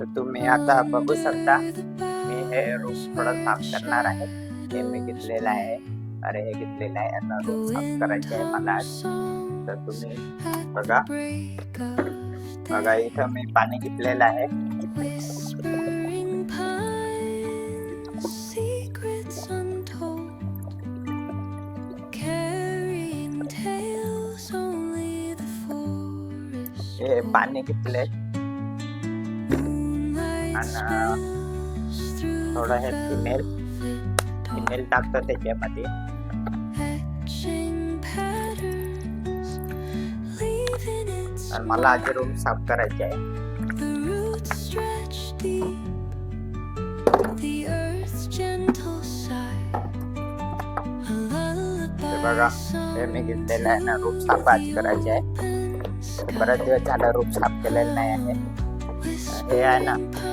तर तुम्ही आता बघू शकता मी हे रूम थोडं साफ करणार आहे. हे मी घेतलेलं आहे. अरे हे घेतलेलं आहे. आता रूम साफ करायचे आहे मला तर तुम्ही बघा. बघा इथं मी पाणी घेतलेलं आहे. हे पाणी secrets आणि spills through थोडं हे फिमेल velvet फिमेल टाकतो त्याच्यामध्ये etching patterns, leaving its आणि मला आज रूम साफ करायचे आहे The roots stretch deep, the earth's gentle sigh. A lullaby हे बघा हे मी घेतलेलं आहे ना रूम साफ आज करायचे आहे बरेच दिवस झालं रूम साफ केलेलं नाही आहे हे आहे ना हे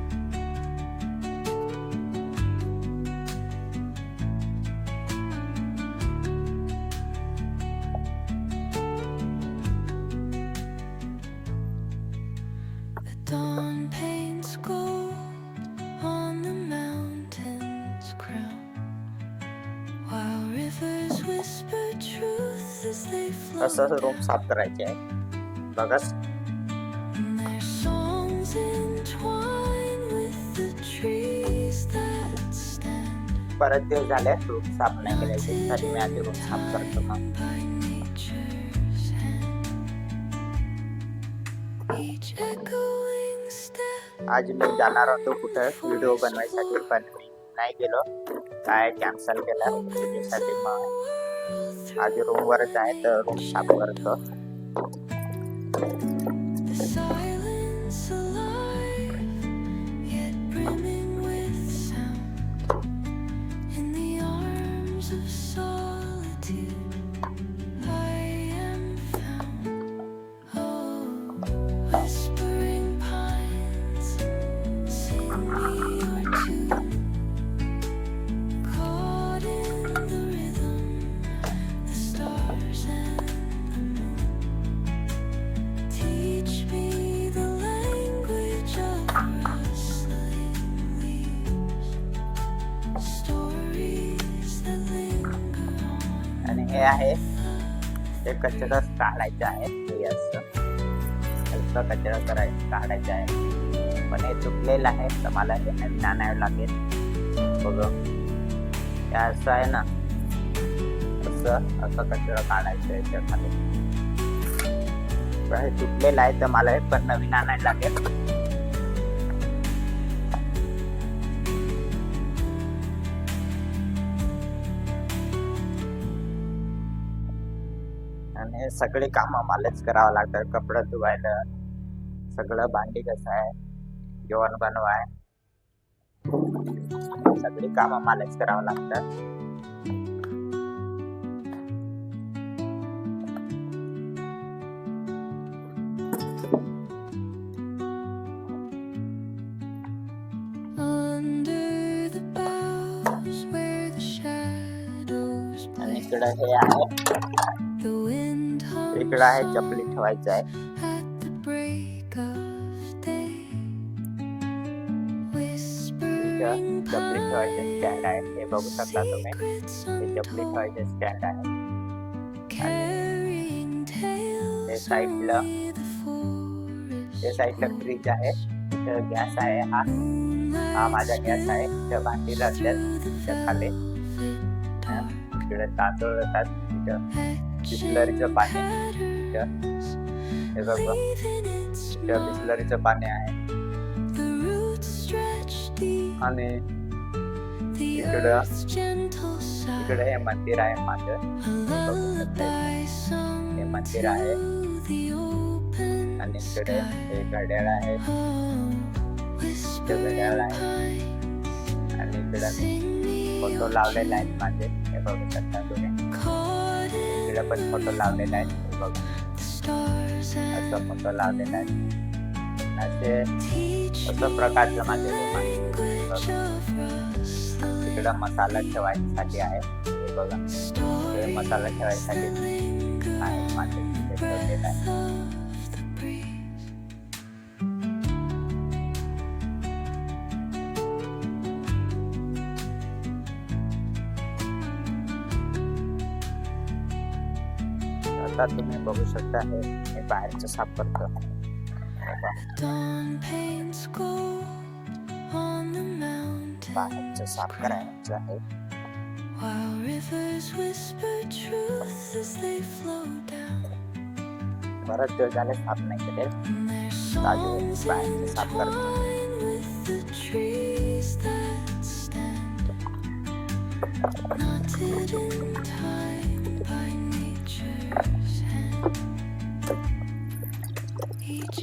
असं रूम साफ करायचे आहे. बघा बरेच दिवस झाले रूम साफ नाही केले त्यासाठी मी आधी रूम साफ करतो मग. आज मी जाणार होतो कुठं? व्हिडिओ बनवायसाठी पण मी नाही गेलो. काय कॅन्सल केलं? त्याच्यासाठी मग आज रूमवरच आहे तर रूम साफ करतो silence alive, हे आहे. ते कचरा काढायचं आहे हे असं कचरा करायचं काढायचा आहे. पण हे चुकलेलं आहे तर मला हे नवीन आणावं लागेल. बघ. हे असं आहे ना. असं असं कचरा काढायचं आहे त्याखाली हे चुकलेलं आहे तर मला हे पण नवीन आणायला लागेल. आणि हे सगळी कामं मलाच करावं लागतात. कपडे धुवायला सगळं भांडी कसं आहे जेवण बनवाय. सगळी कामं मलाच करावं लागतात. इकडं हे आहे. इकडं आहे चपली ठेवायचं आहे. चपली ठेवायचे स्टँड आहे. हे बघू शकता तुम्ही. हे चपली untold, ठेवायचे स्टँड आहे. carrying साईडला only हे साईडला फ्रीज आहे. इथं गॅस आहे. हा हा माझा गॅस आहे. इथं भांडी लागल्यात खाली हा, इकडे तांदूळ येतात तिथं बिसलरीचं पाणी हे बघा इथं बिस्लरीचं पाणी आहे. आणि इकडं इकडे हे मंदिर आहे माझं हे मंदिर आहे. आणि इकडे हे घड्याळ आहे. घड्याळ आहे. इकडे फोटो लावलेले आहेत माझे हे बघू शकता तुम्ही. Caught पण फोटो लावलेले आहेत. बघ. बघा असं फोटो लावलेला आहे. असे असं प्रकारचं माझे रूम आहे. language मसाला ठेवायसाठी आहे. हे बघा. मसाला ठेवायसाठी आहे. माझे इथे ठेवलेलं आहे. आता तुम्ही बघू शकता हे मी बाहेरचं साफ करतो हे पहा, Dawn paints gold on the mountain बाहेरचं साफ करायचं आहे while rivers whisper truths as they flow down. बरंच दिवस झाले साफ नाही केले And their Tayo, songs bahay sa Sapkar. entwine with the trees that stand, knotted in time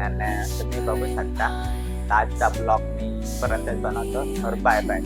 आणि तुम्ही बघू शकता. आजचा ब्लॉग मी परत बनवतो. तर बाय बाय